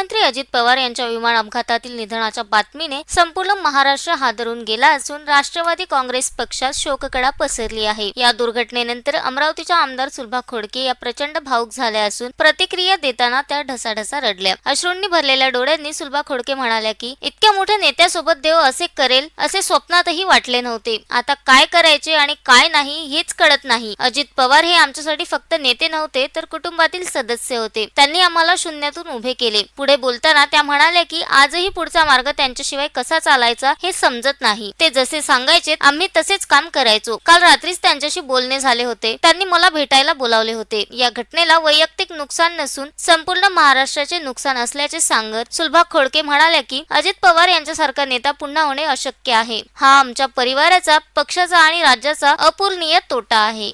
encuentro Ajit Pawar यांच्या विमान अपघातातील निधनाच्या बातमीने संपूर्ण महाराष्ट्र हादरून गेला असून राष्ट्रवादी काँग्रेस पक्षात शोककडा पसरली आहे. या दुर्घटनेनंतर अमरावतीच्या आमदार सुलभा खोडके या प्रचंड भावुक झाल्या असून प्रतिक्रिया देताना त्या ढसाढसा रडल्या. अश्रूंनी भरलेल्या डोळ्यांनी सुलभा खोडके म्हणाल्या की इतक्या मोठ्या नेत्यासोबत देव असे करेल असे स्वप्नातही वाटले नव्हते. आता काय करायचे आणि काय नाही हेच कळत नाही. अजित पवार हे आमच्यासाठी फक्त नेते नव्हते तर कुटुंबातील सदस्य होते. त्यांनी आम्हाला शून्यातून उभे केले. पुढे बोलताना त्या म्हणाल्या की आजही पुढचा मार्ग त्यांच्याशिवाय कसा चालायचा हे समजत नाही. ते जसे सांगायचे आम्ही तसेच काम करायचो. काल रात्रीच त्यांच्याशी बोलणे झाले होते. त्यांनी मला भेटायला बोलावले होते. या घटनेला वैयक्तिक नुकसान नसून संपूर्ण महाराष्ट्राचे नुकसान असल्याचे सांगत सुलभा खोडके म्हणाल्या की अजित पवार यांच्यासारखा नेता पुन्हा होणे अशक्य आहे. हा आमच्या परिवाराचा पक्षाचा आणि राज्याचा अपूर्णीय तोटा आहे.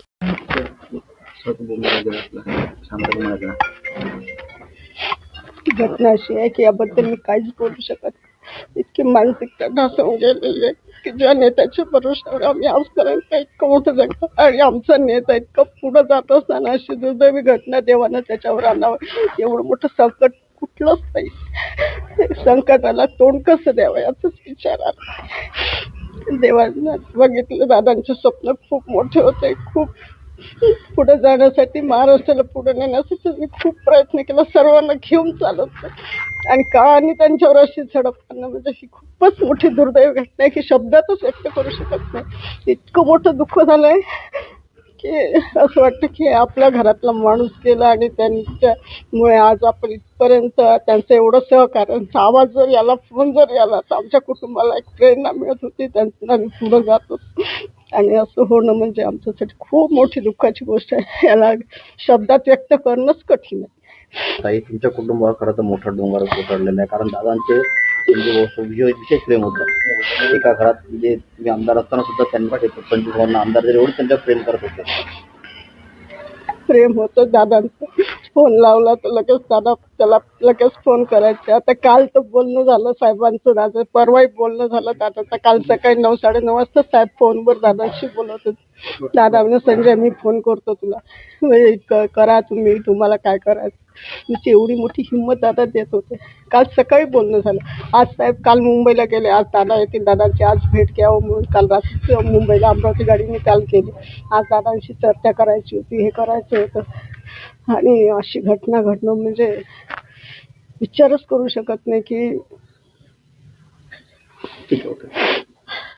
घटना अशी आहे की याबद्दल मी काहीच बोलू शकत नाही. इतकी मानसिकता ढासळून गेलेली आहे की ज्या नेत्याच्या भरोशावर आम्ही आजपर्यंत इतकं मोठं जगतो आणि आमचा नेता इतकं पुढं जात असताना अशी दुर्दैवी घटना देवानं त्याच्यावर आणावं. एवढं मोठं संकट कुठलंच नाही. संकटाला तोंड कसं द्यावं याचाच विचार आला. देवांना बघितलं दादांचे स्वप्न खूप मोठे होते खूप पुढे जाण्यासाठी महाराष्ट्राला पुढे नेण्यासाठी मी खूप प्रयत्न केला. सर्वांना घेऊन चालत आणि का आणि त्यांच्यावर अशी झडप म्हणजे ही खूपच मोठी दुर्दैव घटना आहे की शब्दातच व्यक्त करू शकत नाही. इतकं मोठं दुःख झालंय की असं वाटतं की आपल्या घरातला माणूस गेला आणि त्यांच्यामुळे आज आपण इथपर्यंत त्यांचं एवढं सहकार्य आवाज जर याला फोन जर याला तर आमच्या कुटुंबाला एक प्रेरणा मिळत होती. त्यांना मी पुढं जातो आणि असं होणं म्हणजे आमच्यासाठी खूप मोठी दुःखाची गोष्ट आहे. याला शब्दात व्यक्त करणंच कठीण आहे. ताई तुमच्या कुटुंबावर खरं तर मोठा डोंगर कोसळलेला आहे. कारण दादांचे म्हणजे विशेष प्रेम होतं. एका घरात म्हणजे तुम्ही आमदार असताना सुद्धा त्यांनी पंचवीस आमदार जरी एवढं त्यांच्यावर प्रेम करत होते. प्रेम होतं दादांचं. फोन लावला तर लगेच दादा त्याला लगेच फोन करायचे. आता काल तर बोलणं झालं साहेबांचं दादा परवाही बोलणं झालं दादाचं. काल सकाळी नऊ साडे नऊ वाजता साहेब फोनवर दादाशी बोलत होते. दादा म्हणजे संजय मी फोन करतो तुला. म्हणजे करा तुम्ही तुम्हाला काय करायचं? तुमची एवढी मोठी हिंमत दादा देत होते. काल सकाळी बोलणं झालं. आज साहेब काल मुंबईला गेले. आज दादा येतील. दादांची आज भेट घ्यावं म्हणून काल रात्री मुंबईला अमरावती गाडीने काल केली आज दादांशी चर्चा करायची होती हे करायचं होतं. आणि अशी घटना घडणं म्हणजे विचारच करू शकत नाही की ठीक आहे